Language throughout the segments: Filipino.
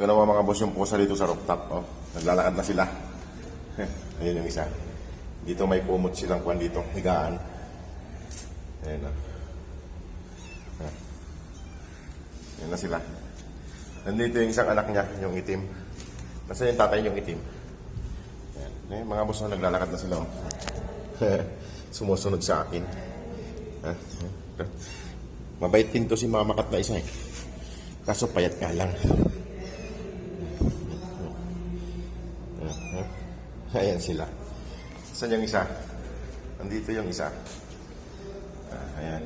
Ito naman mga boss yung pusa dito sa rooftop. Oh. Naglalakad na sila. Ayun yung isa. Dito may kumot silang kwan dito. Higaan. Ayun na. Ah. Ayun na sila. Nandito yung isang anak niya, yung itim. Nasa yung tatay yung itim. Ayan. Ayun, mga boss na naglalakad na sila. Oh. Sumusunod sa akin. Ah, ah. Mabait din to si mama kat na isa eh. Kaso payat nga lang. Ayan sila. Saan yung isa? Nandito yung isa. Ah, ayan.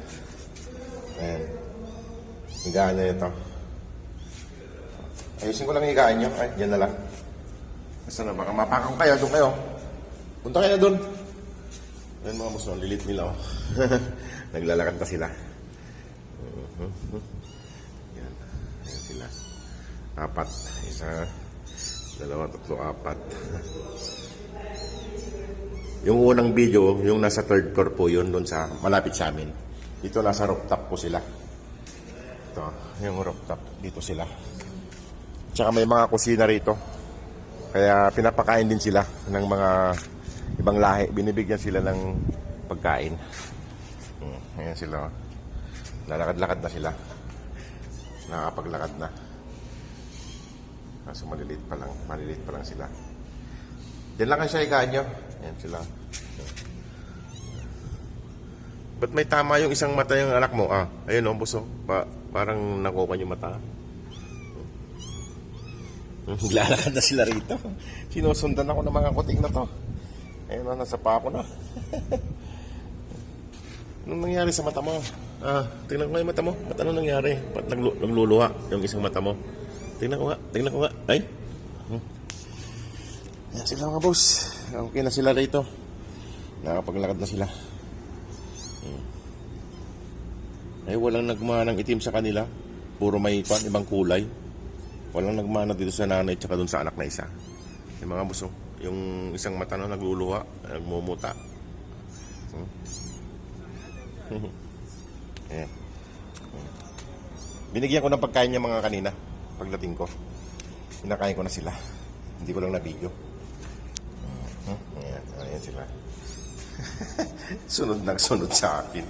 Ayan. Higaan niya ito. Ayusin ko lang yung higaan niyo. Ay, yan na lang. Basta na, baka mapakang kayo. Doon kayo. Punta kayo na doon. Ayan mga muso, lilit nila oh. Naglalakad pa sila. Yan. Ayan sila. Apat. Isa, dalawa, tatlo, apat. Yung unang video, yung nasa third floor po yun, doon sa, malapit sa amin. Dito nasa rooftop po sila. Ito, yung rooftop. Dito sila. Tsaka may mga kusina rito. Kaya pinapakain din sila ng mga ibang lahi. Binibigyan sila ng pagkain. Hmm, ayan sila. Lalakad-lakad na sila. Nakakapaglakad na. Kaso maliliit pa lang. Maliliit pa lang sila. Diyan lang kayo sa higaan nyo. Ayan sila. Ba't may tama yung isang mata yung anak mo? Ah, ayun oh, buso. Pa, parang nakuha yung mata. Naglalakad na sila rito. Sinusundan ako ng mga kuting na to. Ayun na, nasa pa ako na. Anong nangyari sa mata mo? Ah, tingnan ko yung mata mo. Ba't ano nangyari? Ba't naglu- nagluluha yung isang mata mo? Tingnan ko nga, tingnan ko nga. Ay, Ayan sila mga boss. Okay na sila rito. Nakapaglakad na sila. Hmm. Ay, walang nagmana ng itim sa kanila. Puro may pan, ibang kulay. Walang nagmana dito sa nanay tsaka dun sa anak na isa. Yung mga boss, oh. yung isang mata na nagluluha, nagmumuta. Hmm. Hmm. Binigyan ko ng pagkain niya mga kanina. Pagdating ko. Pinakain ko na sila. Hindi ko lang na-video. Hmm? Ayan, ayan sila. sunod na sunod sa akin.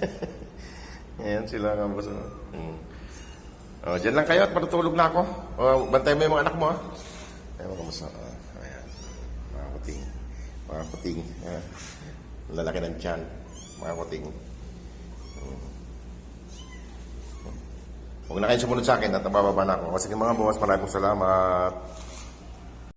ayan sila nga oh. Hmm. Oh, dyan lang kayo at matutulog na ako. Oh, bantay mo yung mga anak mo. Ha? Ayan kamusta. Oh, ayan. Mga kuting. Mga kuting. Ah. Lalaki ng tiyan. Mga kuting. Hmm. Huwag na kayo sumunod sa akin at nabababa na ako. Sige mga boss, maraming salamat.